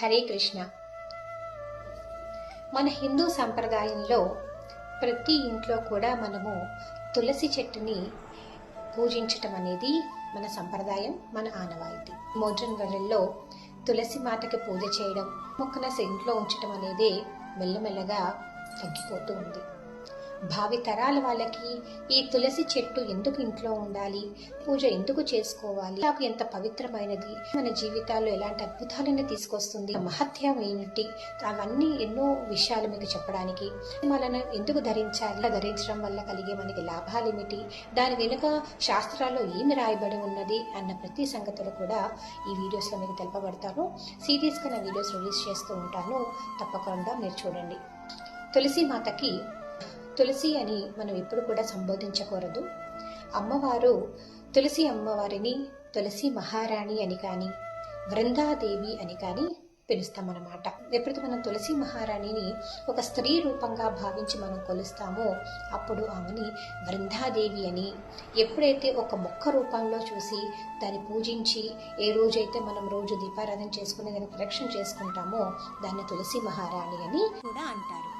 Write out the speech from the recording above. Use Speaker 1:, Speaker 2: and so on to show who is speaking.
Speaker 1: హరే కృష్ణ. మన హిందూ సంప్రదాయంలో ప్రతి ఇంట్లో కూడా మనము తులసి చెట్టుని పూజించటం అనేది మన సంప్రదాయం మన ఆనవాయితీ. మోడ్రన్ వరల్డ్లో తులసి మాతకి పూజ చేయడం మొక్కన ఇంట్లో ఉంచడం అనేది మెల్లమెల్లగా తగ్గిపోతూ ఉంది. భావి తరాల వాళ్ళకి ఈ తులసి చెట్టు ఎందుకు ఇంట్లో ఉండాలి? పూజ ఎందుకు చేసుకోవాలి? నాకు ఎంత పవిత్రమైనది. మన జీవితాల్లో ఎలాంటి అద్భుతాలను తీసుకొస్తుంది. మహత్యం ఏమిటి అవన్నీ ఎన్నో విషయాలు మీకు చెప్పడానికి. మనను ఎందుకు ధరించాలి? ధరించడం వల్ల కలిగే మనకి లాభాలు ఏమిటి దాని వెనుక శాస్త్రాల్లో ఏమి రాయబడి ఉన్నది? అన్న ప్రతి సంగతులు కూడా ఈ వీడియోస్లో మీకు తెలపబడతాను. సీరియస్గా నా వీడియోస్ రిలీజ్ చేస్తూ ఉంటాను. తప్పకుండా మీరు చూడండి. తులసి మాతకి తులసి అని మనం ఎప్పుడు కూడా సంబోధించకూడదు. అమ్మవారు తులసి అమ్మవారిని తులసి మహారాణి అని కానీ వృందాదేవి అని కానీ పిలుస్తామన్నమాట. ఎప్పుడైతే మనం తులసి మహారాణిని ఒక స్త్రీ రూపంగా భావించి మనం కొలుస్తామో అప్పుడు ఆమెని వృందాదేవి అని ఎప్పుడైతే ఒక మొక్క రూపంలో చూసి దాన్ని పూజించి ఏ రోజైతే మనం రోజు దీపారాధన చేసుకుని దాన్ని ప్రదక్షిణ చేసుకుంటామో దాన్ని తులసి మహారాణి అని
Speaker 2: కూడా అంటారు.